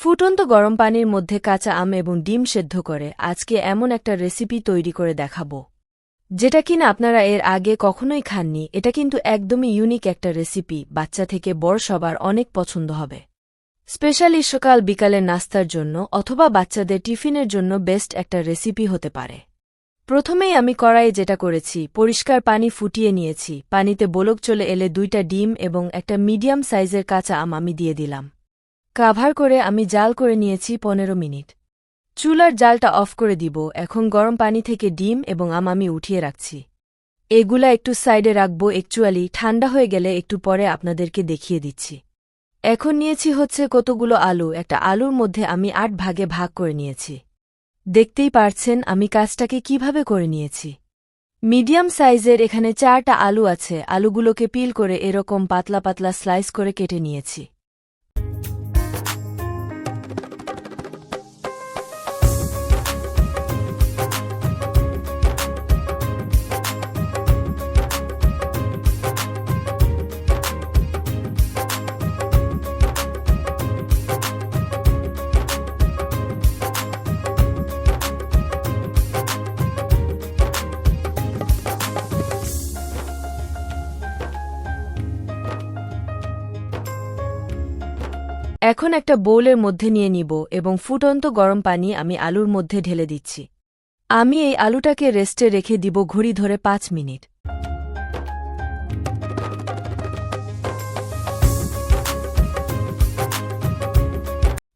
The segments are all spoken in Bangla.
ফুটন্ত গরম পানির মধ্যে কাঁচা আম এবং ডিম সেদ্ধ করে আজকে এমন একটা রেসিপি তৈরি করে দেখাবো। যেটা কিনা আপনারা এর আগে কখনোই খাননি, এটা কিন্তু একদমই ইউনিক একটা রেসিপি, বাচ্চা থেকে বড় সবার অনেক পছন্দ হবে। স্পেশালি সকাল বিকালের নাস্তার জন্য অথবা বাচ্চাদের টিফিনের জন্য বেস্ট একটা রেসিপি হতে পারে। প্রথমেই আমি কড়াইয়ে যেটা করেছি, পরিষ্কার পানি ফুটিয়ে নিয়েছি, পানিতে বোলক চলে এলে দুইটা ডিম এবং একটা মিডিয়াম সাইজের কাঁচা আম আমি দিয়ে দিলাম। কাভার করে আমি জাল করে নিয়েছি পনেরো মিনিট। চুলার জালটা অফ করে দিব, এখন গরম পানি থেকে ডিম এবং আম আমি উঠিয়ে রাখছি। এগুলা একটু সাইডে রাখব, একচুয়ালি ঠান্ডা হয়ে গেলে একটু পরে আপনাদেরকে দেখিয়ে দিচ্ছি। এখন নিয়েছি হচ্ছে কতগুলো আলু, একটা আলুর মধ্যে আমি আট ভাগে ভাগ করে নিয়েছি। দেখতেই পারছেন আমি কাজটাকে কীভাবে করে নিয়েছি। মিডিয়াম সাইজের এখানে চারটা আলু আছে, আলুগুলোকে পিল করে এরকম পাতলা পাতলা স্লাইস করে কেটে নিয়েছি। এখন একটা বোলের মধ্যে নিয়ে নিব এবং ফুটন্ত গরম পানি আমি আলুর মধ্যে ঢেলে দিচ্ছি। আমি এই আলুটাকে রেস্টে রেখে দিব ঘড়ি ধরে পাঁচ মিনিট।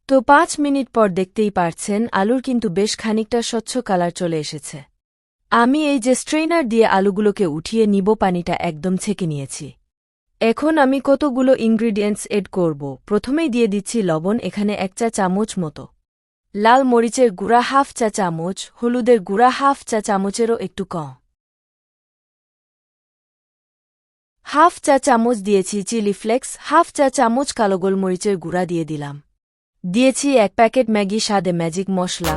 তো পাঁচ মিনিট পর দেখতেই পারছেন আলুর কিন্তু বেশ খানিকটা স্বচ্ছ কালার চলে এসেছে। আমি এই যে স্ট্রেইনার দিয়ে আলুগুলোকে উঠিয়ে নিব পানিটা একদম ছেঁকে নিয়েছি। এখন আমি কতগুলো ইনগ্রিডিয়েন্টস এড করব? প্রথমেই দিয়ে দিচ্ছি লবণ, এখানে এক চা চামচ মতো। লাল মরিচের গুঁড়া হাফ চা চামচ, হলুদের গুঁড়া হাফ চা চামচেরও একটু কম। হাফ চা চামচ দিয়েছি চিলি ফ্লেক্স, হাফ চা চামচ কালো গোলমরিচের গুঁড়া দিয়ে দিলাম। দিয়েছি এক প্যাকেট ম্যাগি স্বাদে ম্যাজিক মশলা।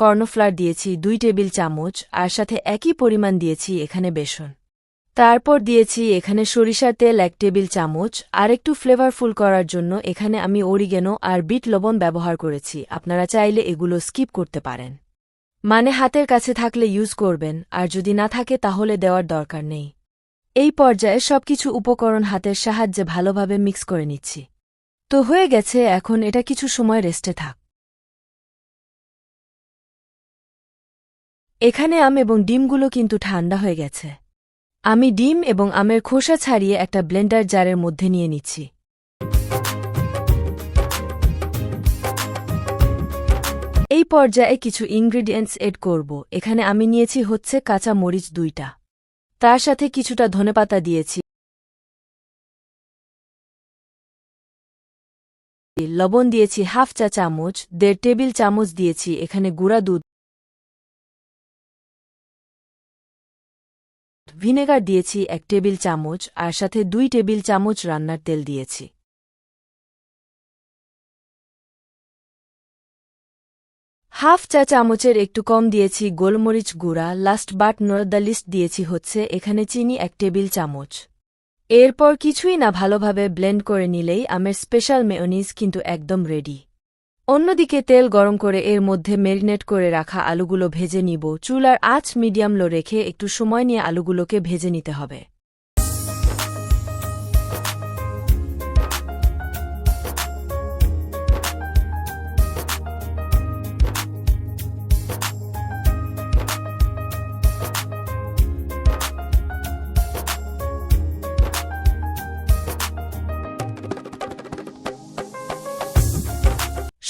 কর্নফ্লার দিয়েছি দুই টেবিল চামচ, আর সাথে একই পরিমাণ দিয়েছি এখানে বেসন। তারপর দিয়েছি এখানে সরিষার তেল এক টেবিল চামচ আর একটু ফ্লেভারফুল করার জন্য এখানে আমি অরিগেনো আর বিট লবণ ব্যবহার করেছি, আপনারা চাইলে এগুলো স্কিপ করতে পারেন। মানে হাতের কাছে থাকলে ইউজ করবেন, আর যদি না থাকে তাহলে দেওয়ার দরকার নেই। এই পর্যায়ে সবকিছু উপকরণ হাতের সাহায্যে ভালোভাবে মিক্স করে নিচ্ছি। তো হয়ে গেছে, এখন এটা কিছু সময় রেস্টে থাক। এখানে আম এবং ডিমগুলো কিন্তু ঠান্ডা হয়ে গেছে। আমি ডিম এবং আমের খোসা ছাড়িয়ে একটা ব্লেন্ডার জারের মধ্যে নিয়ে নিচ্ছি। এই পর্যায়ে কিছু ইনগ্রিডিয়েন্টস এড করব। এখানে আমি নিয়েছি হচ্ছে কাঁচা মরিচ দুইটা। তার সাথে কিছুটা ধনেপাতা দিয়েছি। লবণ দিয়েছি হাফ চা চামচ, দেড় টেবিল চামচ দিয়েছি। এখানে গুঁড়া দুধ ভিনেগার দিয়েছি এক টেবিল চামচ আর সাথে দুই টেবিল চামচ রান্নার তেল দিয়েছি। হাফ চা চামচের একটু কম দিয়েছি গোলমরিচ গুঁড়া লাস্ট বাট দ্য লিস্ট দিয়েছি হচ্ছে এখানে চিনি এক টেবিল চামচ। এরপর কিছুই না ভালোভাবে ব্লেন্ড করে নিলেই আমের স্পেশাল মেয়নিজ কিন্তু একদম রেডি অন্যদিকে তেল গরম করে এর মধ্যে ম্যারিনেট করে রাখা আলুগুলো ভেজে নিব। চুলার আঁচ মিডিয়াম লো রেখে একটু সময় নিয়ে আলুগুলোকে ভেজে নিতে হবে।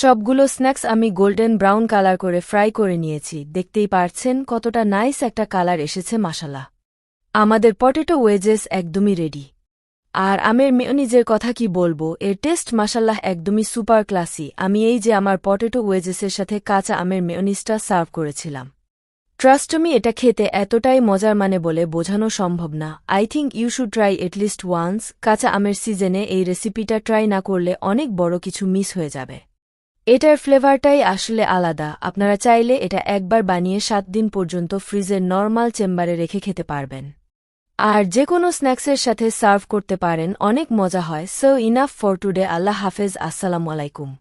সবগুলো স্ন্যাক্স আমি গোল্ডেন ব্রাউন কালার করে ফ্রাই করে নিয়েছি। দেখতেই পারছেন কতটা নাইস একটা কালার এসেছে মাসালা আমাদের পটেটো ওয়েজেস একদমই রেডি আর আমের মেয়নিজের কথা কি বলব? এর টেস্ট মাসাল্লাহ একদমই সুপার ক্লাসি আমি এই যে আমার পটেটো ওয়েজেসের সাথে কাঁচা আমের মেয়নিজটা সার্ভ করেছিলাম। ট্রাস্টমি এটা খেতে এতটাই মজার মানে বলে বোঝানো সম্ভব না। I think you should try at least once কাঁচা আমের সিজনে এই রেসিপিটা ট্রাই না করলে অনেক বড় কিছু মিস হয়ে যাবে। এটার ফ্লেভারটাই আসলে আলাদা। আপনারা চাইলে এটা একবার বানিয়ে সাত দিন পর্যন্ত ফ্রিজের নর্মাল চেম্বারে রেখে খেতে পারবেন। আর যে কোনো স্ন্যাক্সের সাথে সার্ভ করতে পারেন, অনেক মজা হয়। সো ইনাফ ফর টুডে আল্লাহ হাফেজ। আসসালামু আলাইকুম।